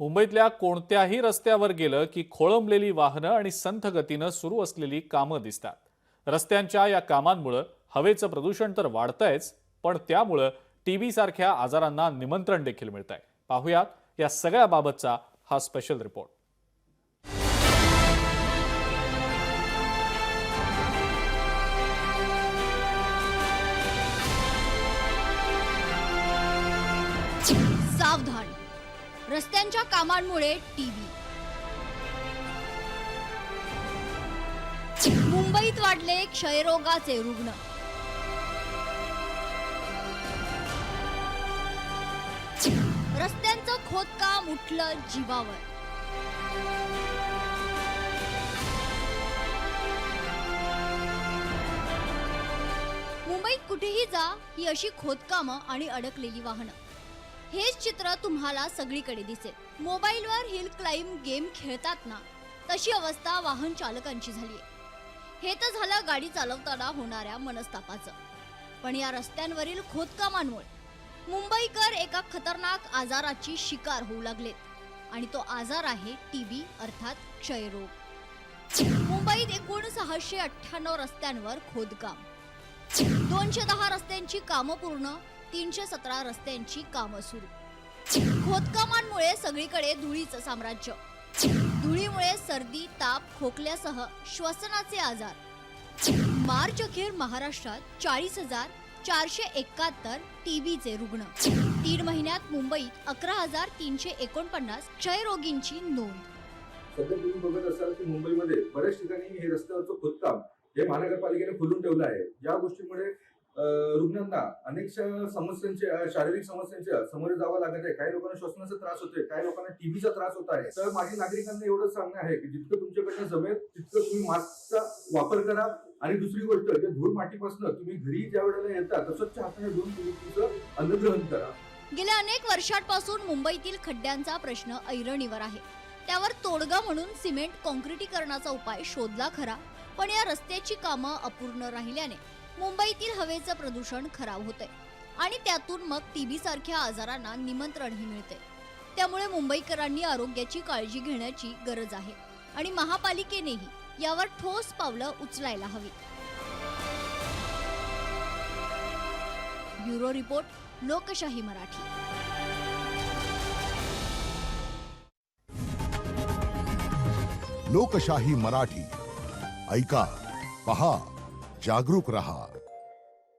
मुंबईतल्या कोणत्याही रस्त्यावर गेलं की खोळंबलेली वाहनं आणि संथ गतीनं सुरू असलेली कामं दिसतात. रस्त्यांच्या या कामांमुळं हवेचं प्रदूषण तर वाढतंयच पण त्यामुळं टीबी सारख्या आजारांना निमंत्रण देखील मिळत आहे पाहुयात या सगळ्याबाबतचा हा स्पेशल रिपोर्ट. सावधान. रस्त्यांच्या कामांमुळे टीव्ही. मुंबईत वाढले क्षयरोगाचे रुग्ण. रस्त्यांचं खोदकाम उठलं जीवावर. मुंबईत कुठेही जा ही अशी खोदकामं आणि अडकलेली वाहनं. हेच चित्र तुम्हाला सगळीकडे दिसेल. मोबाईलवर हिल क्लाइंब गेम खेळतात ना तशी अवस्था वाहन चालकांची झाली हे तर झालं गाडी चालवताना होणाऱ्या मनस्तापाचं. पण या रस्त्यांवरील खोदकामांमुळे मुंबईकर एका खतरनाक आजाराची शिकार होऊ लागलेत. आणि तो आजार आहे टी बी अर्थात क्षयरोग. मुंबईत एकूण सहाशे अठ्ठ्याण्णव रस्त्यांवर खोदकाम. दोनशे दहा रस्त्यांची कामं पूर्ण तीनशे सतरा रस्त्यांची कामं सुरू. खोदकामांमुळे सगळीकडे धुळीचं साम्राज्य. धुळीमुळे सर्दी ताप खोकल्यासह श्वसनाचे आजार. मार्च अखेर महाराष्ट्रात चाळीस हजार चारशे एकाहत्तर टीबीचे रुग्ण. तीन महिन्यात मुंबईत अकरा हजार तीनशे एकोणपन्नास क्षयरोगींची नोंद. सध्या तुम्ही बघत असाल की मुंबईमध्ये बऱ्याच ठिकाणी हे रस्त्यावरचं खोदकाम हे महानगरपालिकेने खोलून ठेवलं आहे. या गोष्टीमुळे रुग्णांना अनेक समस्यांचे शारीरिक समस्यांच्या समोर जावं लागत आहे. काही लोकांना श्वसनाचा त्रास होतोय काही लोकांना टीबीचा त्रास होत आहे. तर माझी नागरिकांना एवढं सांगणं आहे की जितकं तुमच्याकडनं जमेल तितकं तुम्ही मास्कचा वापर करा. आणि दुसरी गोष्ट त्या धूळ मातीपासून तुम्ही घरी ज्या वेळेला येता तर स्वच्छ हाताने धुवून तुम्ही तुमचं अन्नग्रहण करा. गेल्या अनेक वर्षांपासून मुंबईतील खड्ड्यांचा प्रश्न ऐरणीवर आहे. त्यावर तोडगा म्हणून सिमेंट कॉन्क्रिटीकरणाचा उपाय शोधला खरा पण या रस्त्याची कामं अपूर्ण राहिल्याने मुंबईतील हवेचं प्रदूषण खराब होतंय. आणि त्यातून मग टीबी सारख्या आजारांना निमंत्रणही मिळते त्यामुळे मुंबईकरांनी आरोग्याची काळजी घेण्याची गरज आहे. आणि महापालिकेनेही यावर ठोस पावलं उचलायला हवी. ब्युरो रिपोर्ट लोकशाही मराठी. लोकशाही मराठी. ऐका पहा. जागरूक रहा।